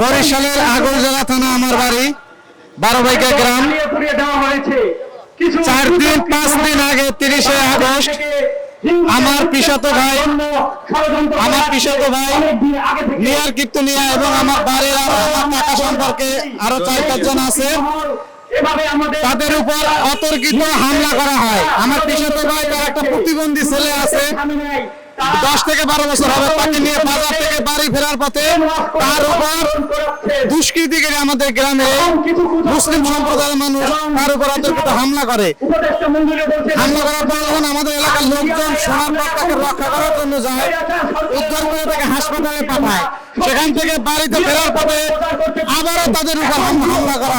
বরিশালের আগরজেলা থানা আমার বাড়ি, বারো বাইকা গ্রাম। চার দিন, পাঁচ দিন আগে তিরিশে আগস্ট আমার পিসাতো ভাই, আমার পিসাতো ভাই নিয়ার কীর্তনিয়া এবং আমার বাড়ির আরও আমার টাকা সম্পর্কে আরও চার পাঁচজন আছে। তাদের উপর অতর্কিত হামলা করা হয়। আমার পিসাতো ভাই তার একটা প্রতিবন্ধী ছেলে আছে। দশ থেকে বারো বছর হবে, তাকে নিয়ে বাজার থেকে বাড়ি ফেরার পথে তার উপর দুষ্কৃতিকারী আমাদের গ্রামে মুসলিম সম্প্রদায়ের মানুষ তার উপর অতর্কিত হামলা করে। হামলা করার পর যখন আমাদের এলাকার লোকজন সোনার পর তাকে রক্ষা করার জন্য যায় উদ্ধার করে তাকে হাসপাতালে পাঠায়। সেখান থেকে বাড়িতে ফেরার পথে আবারও তাদের উপর হামলা করা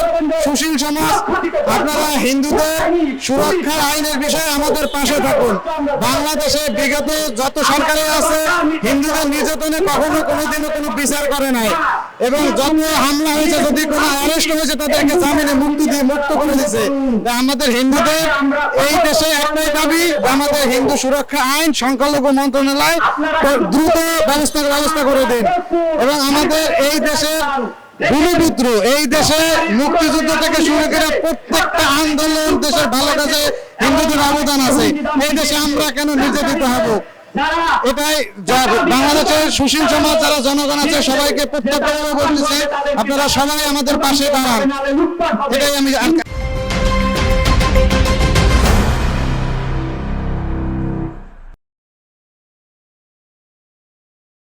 সুশীল সমাজ আপনারা হিন্দুদের সুরক্ষার আইনের বিষয়ে আমাদের পাশে থাকুন। বাংলাদেশে বিগত যত সরকারে আছে হিন্দুদের নির্যাতনে কখনো কোনোদিনও কোনো বিচার করে নাই। এবং যত হামলা হয়েছে যদি কোনো অ্যারেস্ট হয়েছে তাদেরকে জামিনে মুক্তি দিয়ে মুক্ত করে দিয়েছে। আমাদের হিন্দুদের এই দেশে একটাই দাবি আমাদের হিন্দু সুরক্ষা আইন সংখ্যালঘু মন্ত্রণালয় দ্রুত ব্যবস্থার ব্যবস্থা করে দিন। এবং আমাদের এই দেশে ভূমিপুত্র এই দেশে মুক্তিযুদ্ধ থেকে শুরু করে প্রত্যেকটা আন্দোলন দেশের ভালো কাজে হিন্দুদের অবদান আছে। এই দেশে আমরা কেন নির্যাতিত হব? যারা এটাই বাংলাদেশের সুশীল সমাজ যারা জনগণ আছে সবাইকে প্রত্যেকভাবে বলতেছি আপনারা সবাই আমাদের পাশে দাঁড়ান। এটাই আমি